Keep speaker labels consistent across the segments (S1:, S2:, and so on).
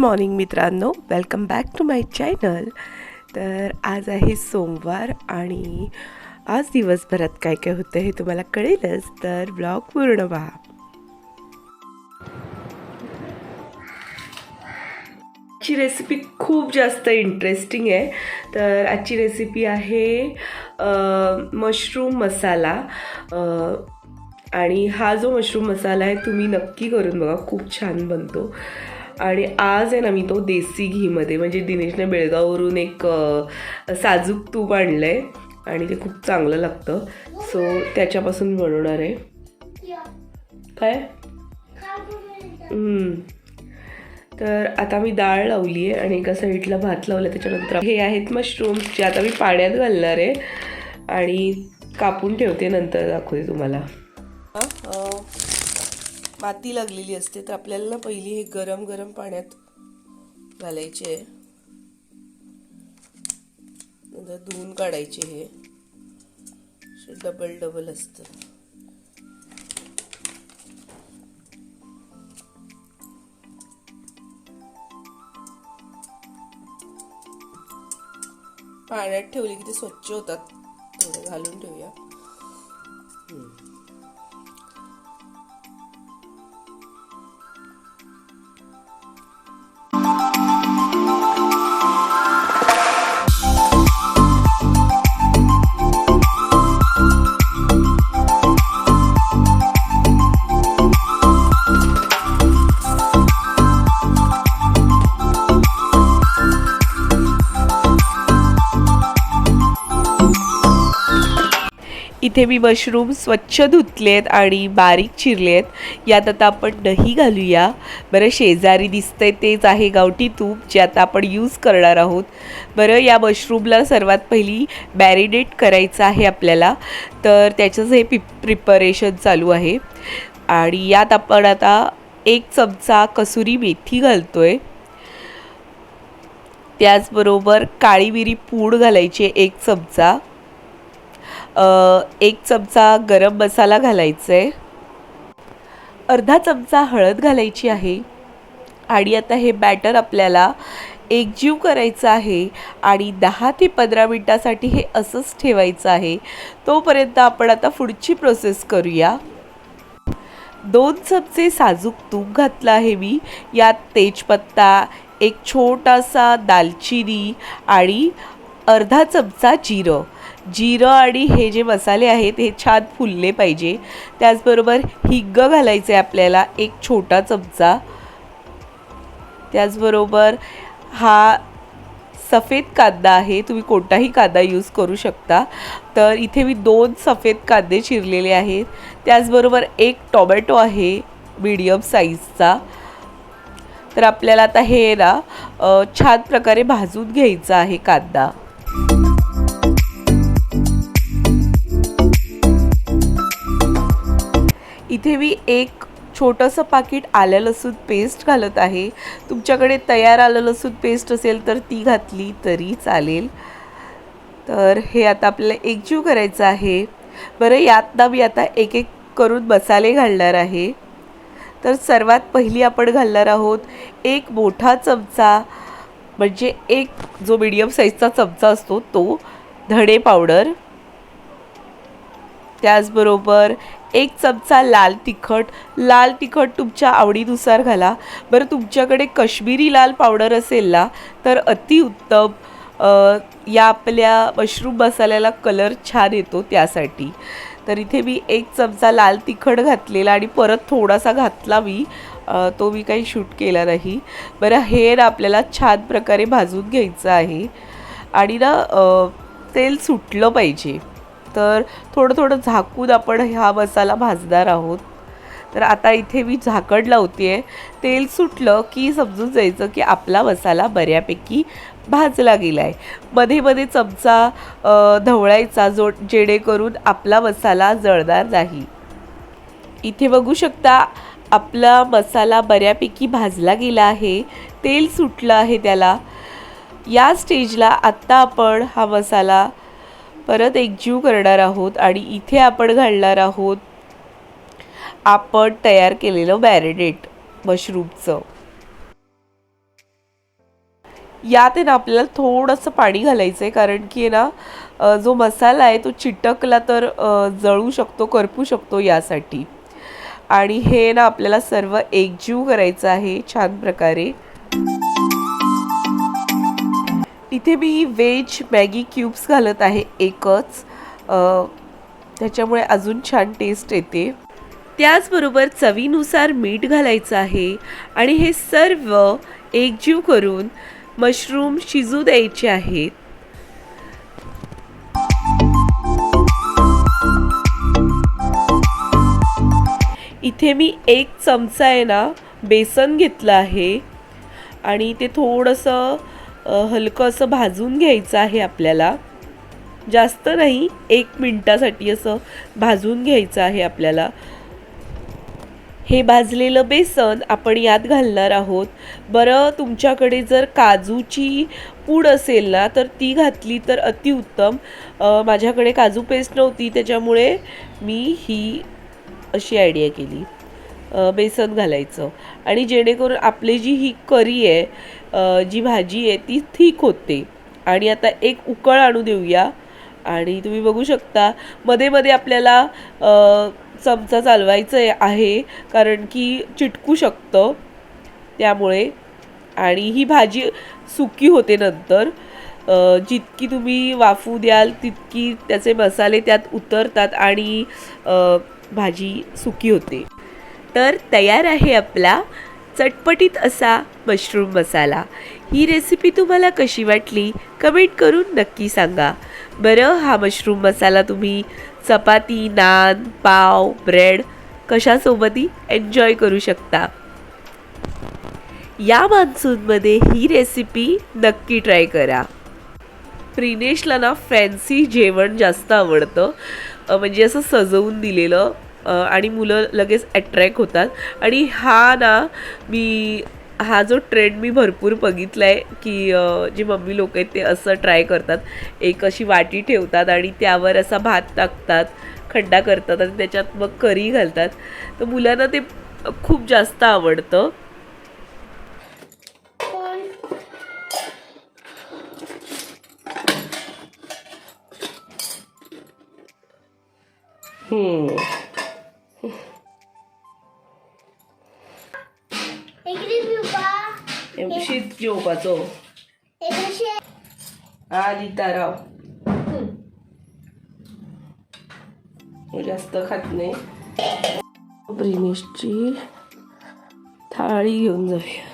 S1: Morning मित्रांनो. Welcome back to my channel तर आज आहे सोमवार आणि आज दिवसभरात काय काय होतं हे तुम्हाला कळेलच तर ब्लॉग पूर्ण व्हा आजची रेसिपी खूप जास्त इंटरेस्टिंग आहे. तर आजची रेसिपी आहे मशरूम मसाला आणि हा जो मशरूम मसाला आहे तुम्ही नक्की करून बघा खूप छान बनतो. आणि आज आहे ना मी तो देसी घीमध्ये म्हणजे दिनेशने बेळगाववरून एक साजूक तूप आणलं आहे आणि ते खूप चांगलं लागतं. सो त्याच्यापासून बनवणार आहे. काय? तर आता मी डाळ लावली आहे आणि एका साईडला भात लावला त्याच्यानंतर हे आहेत मशरूम्स जे आता मी पाण्यात घालणार आहे. आणि कापून ठेवते नंतर दाखवते तुम्हाला. माती लागलेली असते तर आपल्याला ना पहिली हे गरम गरम पाण्यात घालायचे आहे. नंतर धुवून काढायचे हे. डबल डबल असतं. पाण्यात ठेवली की ते स्वच्छ होतात. थोडं घालून ठेवूया. इथे मी मशरूम स्वच्छ धुतलेत आणि बारीक चिरलेत. यात आता आपण दही घालूया. बरं शेजारी दिसतंय तेच आहे गावठी तूप जे आता आपण यूज करणार आहोत. बरं या मशरूमला सर्वात पहिली मॅरिनेट करायचं आहे आपल्याला. तर त्याचंच हे पि प्रिपरेशन चालू आहे. आणि यात आपण आता एक चमचा कसुरी मेथी घालतो आहे त्याचबरोबर काळी मिरी पूड घालायची एक चमचा. एक चमचा गरम मसाला घालायचा आहे अर्धा चमचा हळद घालायची आहे. आणि आता हे बॅटर आपल्याला एकजीव करायचं आहे आणि दहा ते पंधरा मिनटासाठी हे असंच ठेवायचं आहे. तोपर्यंत आपण आता पुढची प्रोसेस करूया. दोन चमचे साजूक तूप घातलं आहे मी. यात तेजपत्ता एक छोटासा दालचिनी आणि अर्धा चमचा जिरं. जिरं आणि हे जे मसाले आहेत हे छान फुलले पाहिजे. त्याचबरोबर हिंग घालायचं आहे आपल्याला एक छोटा चमचा. त्याचबरोबर हा सफेद कांदा आहे तुम्ही कोणताही कांदा यूज करू शकता. तर इथे मी दोन सफेद कांदे चिरलेले आहेत. त्याचबरोबर एक टोमॅटो आहे मीडियम साईजचा तर आपल्याला आता हे ना छान प्रकारे भाजून घ्यायचा आहे कांदा. इथे मी एक छोटंसं पाकिट आलं लसूण पेस्ट घालत आहे. तुमच्याकडे तयार आलं लसूण पेस्ट असेल तर ती घातली तरी चालेल. तर हे आता आपल्याला एकजीव करायचं आहे. बरं यातनं मी आता एक एक करून मसाले घालणार आहे. तर सर्वात पहिली आपण घालणार आहोत एक मोठा चमचा म्हणजे एक जो मीडियम साईजचा चमचा असतो तो धणे पावडर. त्याचबरोबर एक चमचा लाल तिखट. लाल तिखट तुमच्या आवडीनुसार घाला. बरं तुमच्याकडे कश्मीरी लाल पावडर असेल ना तर अतिउत्तम या आपल्या मशरूम मसाल्याला कलर छान येतो त्यासाठी. तर इथे मी एक चमचा लाल तिखट घातलेला आणि परत थोडासा घातला मी. तो मी काही शूट केला नाही. बरं हेर आपल्याला छान प्रकारे भाजून घ्यायचं आहे. आणि ना तेल सुटलं पाहिजे. तर थोडं थोडं झाकून आपण हा मसाला भाजणार आहोत. तर आता इथे मी झाकण लावते आहे तेल सुटलं की समजून जायचं की आपला मसाला बऱ्यापैकी भाजला गेला आहे मध्ये मध्ये चमचा धवळायचा ढवळायचा जो जेणेकरून आपला मसाला जळणार नाही. इथे बघू शकता आपला मसाला बऱ्यापैकी भाजला गेला आहे. तेल सुटलं आहे त्याला. या स्टेजला आत्ता आपण हा मसाला परत एकजीव करणार आहोत आणि इथे आपण घालणार आहोत आपण तयार केलेलं मॅरिनेट मशरूमचं. यात आहे ना आपल्याला थोडंसं पाणी घालायचं आहे कारण की आहे ना जो मसाला आहे तो चिटकला तर जळू शकतो करपू शकतो यासाठी. आणि हे ना आपल्याला सर्व एकजीव करायचं आहे छान प्रकारे. इथे मी व्हेज मॅगी क्यूब्स घालत आहे एकच. त्याच्यामुळे अजून छान टेस्ट येते. त्याचबरोबर चवीनुसार मीठ घालायचं आहे आणि हे सर्व एकजीव करून मशरूम शिजू द्यायचे आहेत. इथे मी एक चमचा आहे ना बेसन घेतलं आहे. आणि ते थोडंसं हलकं असं भाजून घ्यायचं आहे आपल्याला. जास्त नाही एक मिनटासाठी असं भाजून घ्यायचं आहे आपल्याला. हे भाजलेलं बेसन आपण यात घालणार आहोत. बरं तुमच्याकडे जर काजूची पूड असेल ना तर ती घातली तर अतिउत्तम माझ्याकडे काजू पेस्ट नव्हती त्याच्यामुळे मी ही अशी आयडिया केली. बेसन घालायचं. आणि जेणेकरून आपली जी ही करी आहे जी भाजी आहे ती थिक होते. आणि आता एक उकळ आणू देऊया. आणि तुम्ही बघू शकता मध्ये मध्ये आपल्याला चमचा चालवायचं आहे. कारण की चिटकू शकतं. त्यामुळे. आणि ही भाजी सुकी होते नंतर. जितकी तुम्ही वाफू द्याल तितकी त्याचे मसाले त्यात उतरतात आणि भाजी सुकी होते. तर तयार आहे आपला चटपटीत असा मशरूम मसाला. ही रेसिपी तुम्हाला कशी वाटली? कमेंट करून नक्की सांगा. बरं हा मशरूम मसाला तुम्ही चपाती नान पाव ब्रेड कशासोबतही एन्जॉय करू शकता. या मान्सूनमध्ये ही रेसिपी नक्की ट्राय करा. प्रिनेशला ना फॅन्सी जेवण जास्त आवडतं. म्हणजे असं सजवून दिलेलं आणि मुलं लगेच अट्रॅक्ट होतात. आणि हा ना मी हा जो ट्रेंड मी भरपूर बघितला आहे की जे जी मम्मी लोक आहेत ते असं ट्राय करतात. एक अशी वाटी ठेवतात आणि त्यावर असा भात टाकतात खड्डा करतात आणि त्याच्यात मग करी घालतात. तर मुलांना ते खूप जास्त आवडतं.
S2: Hmm.
S1: शीत जेवपाचो
S2: हे कसे
S1: जास्त खात नाही. प्रिनेशची थाळी घेऊन जाऊया.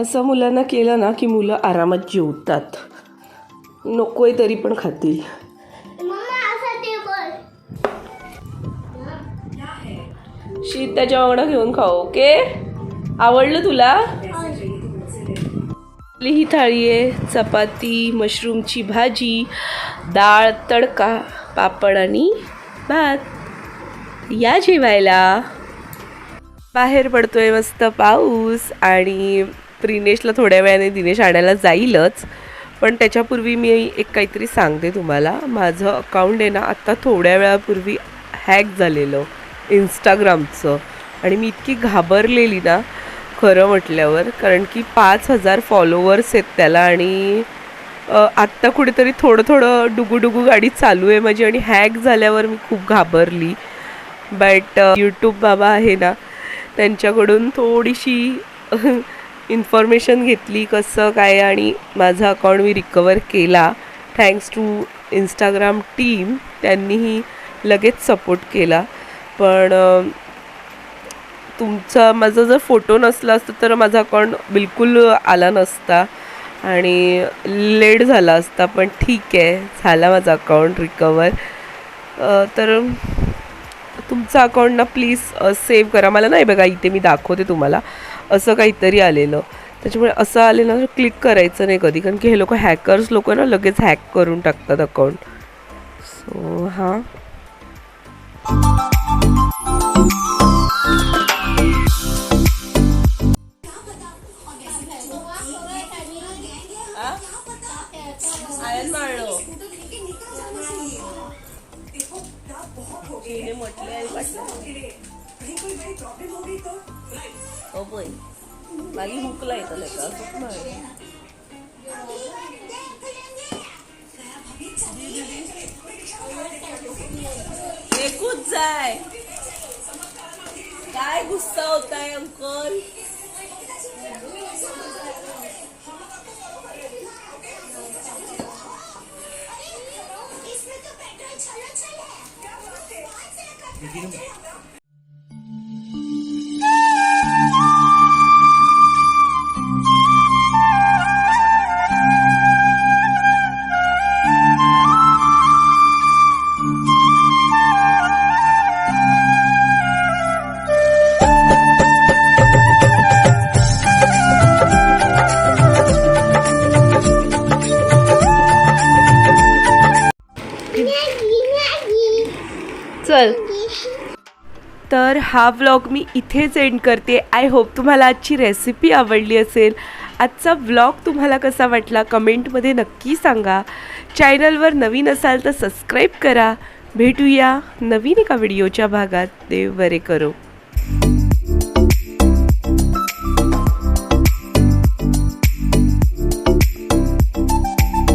S1: असं मुलांना केलं ना की मुलं आरामात जेवतात. नकोय तरी पण खातील. शीत त्याच्या वांगडा घेऊन खाऊ ओके? आवडलं तुला? आपली ही थाळी आहे चपाती मशरूमची भाजी डाळ तडका पापड आणि भात. या जेवायला. बाहेर पडतोय मस्त पाऊस आणि प्रिनेशला थोड्या वेळाने दिनेश आणायला जाईलच पण त्याच्यापूर्वी मी एक काहीतरी सांगते तुम्हाला. माझं अकाउंट आहे ना आत्ता थोड्या वेळापूर्वी हॅक झालेलं. इंस्टाग्रामचं. आणि मी इतकी घाबरलेली ना खरं म्हटल्यावर कारण की पाच हजार फॉलोवर्स आहेत त्याला आणि आत्ता कुठेतरी थोडं थोडं डुगू गाडी चालू आहे माझी आणि हॅक झाल्यावर मी खूप घाबरली. बट यूट्यूब बाबा आहे ना त्यांच्याकडून थोडीशी इन्फॉर्मेशन घेतली कसं काय आणि माझा अकाउंट मी रिकवर केला. थँक्स टू इंस्टाग्राम टीम त्यांनीही लगेच सपोर्ट केला. पण तुमचा माझा जर फोटो नसला असता तर माझा अकाउंट बिलकुल आला नसता आणि लेट झाला असता पण ठीक आहे झाला माझा अकाउंट रिकवर तर तुमचं अकाउंट ना प्लीज सेव्ह करा. मला नाही बघा इथे मी दाखवते तुम्हाला. असं काहीतरी आलेलं. त्याच्यामुळे असं आलेलं ना क्लिक करायचं नाही कधी कारण की हे लोक हॅकर्स लोक ना लगेच हॅक करून टाकतात अकाउंट. सो हां. आयन मारलो म्हटले हो पळय मागीर हुक लायतले का हुक जाय काय गुस्सा होताय अंकल
S2: मॅगी
S1: हा व्लॉग मी इथेच एंड करते. आय होप तुम्हाला आजची रेसिपी आवडली असेल. आजचा व्लॉग तुम्हाला कसा वाटला कमेंटमध्ये नक्की सांगा. चॅनलवर नवीन असाल तर सबस्क्राईब करा. भेटूया नवीन एका व्हिडिओच्या भागात. देव बरे करो.